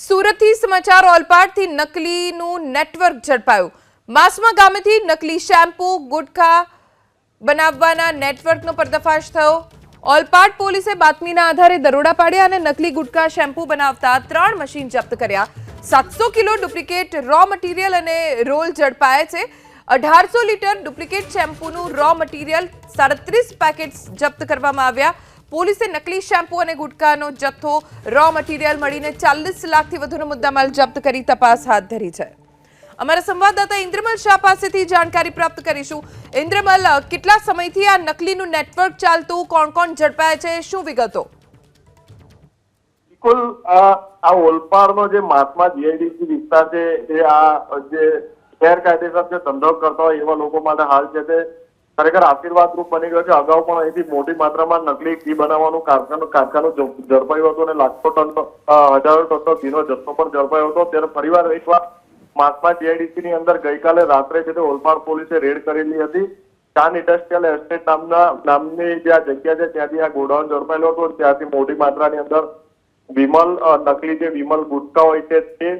સુરતથી સમાચાર ઓલપાડથી નકલીનું નેટવર્ક ઝડપાયું. માસમા ગામેથી નકલી શેમ્પૂ, ગુટખા બનાવવાના નેટવર્કનો પર્દાફાશ થયો. ઓલપાડ પોલીસે બાતમીના આધારે દરોડા પાડ્યા અને નકલી ગુટખા, શેમ્પૂ બનાવતા ત્રણ મશીન જપ્ત કર્યા. સાતસો કિલો ડુપ્લિકેટ રો મટીરિયલ અને રોલ ઝડપાયા છે. અઢારસો લીટર ડુપ્લિકેટ શેમ્પૂનું રો મટીરિયલ સાડત્રીસ પેકેટ્સ જપ્ત કરવામાં આવ્યા. પોલીસે નકલી શેમ્પૂ અને ગુટકાનો જથ્થો રો મટીરિયલ મળીને ચાલીસ લાખથી વધુનો મુદ્દામાલ જપ્ત કરી તપાસ હાથ ધરી છે. અમારા સંવાદદાતા ઇન્દ્રમલ શાહ પાસેથી જાણકારી પ્રાપ્ત કરીશું. ઇન્દ્રમલ, કેટલા સમયથી આ નકલીનું નેટવર્ક ચાલતું? કોણ કોણ ઝડપાયા છે? શું વિગતો? બિલકુલ આ ઓલપાડનો જે મહાત્મા જીઆઈડીસી વિસ્તાર છે, એ આ જે ગેરકાયદેસર જે ધંધો કરતા હોય એવા લોકો માટે હાલ છે તે ખરેખર આશીર્વાદરૂપ બની ગયો છે. અગાઉ પણ અહીંથી મોટી માત્રામાં નકલી ઘી બનાવવાનું કારખાનું કારખાનું ઝડપાયું હતું અને લાખો ટન હજારો ટનનો ઘીનો જથ્થો પણ ઝડપાયો હતો. ત્યારે ફરીવાર એકવાર મહાત્મા જીઆઈડીસી ની અંદર ગઈકાલે રાત્રે છે તે ઓલપાડ પોલીસે રેડ કરેલી હતી. ચાન ઇન્ડસ્ટ્રીયલ એસ્ટેટ નામના, નામની જે આ જગ્યા છે, ત્યાંથી આ ગોડાઉન ઝડપાયેલો હતો ત્યાંથી મોટી માત્રાની અંદર વિમલ નકલી જે વિમલ ગુટકા હોય છે તે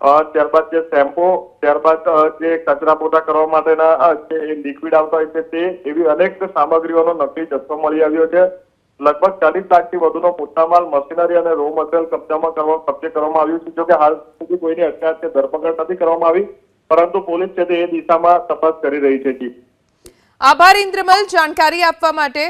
ત્યારબાદ જે શેમ્પો, ત્યારબાદ જે કચરા પોતા કરવા માટેના જે લિક્વિડ આવતા હોય છે તે, એવી અનેક સામગ્રીઓનો નકલી જથ્થો મળી આવ્યો છે. લગભગ ચાલીસ લાખથી વધુનો મુદ્દામાલ મશીનરી અને રો મટીરિયલ કબજામાં કરવા, કબજે કરવામાં આવ્યું છે. જોકે હાલ સુધી કોઈની અટકાયત કે ધરપકડ નથી કરવામાં આવી, પરંતુ પોલીસ છે તે એ દિશામાં તપાસ કરી રહી છે આભાર, ઇન્દ્રમલ. જાણકારી આપવા માટે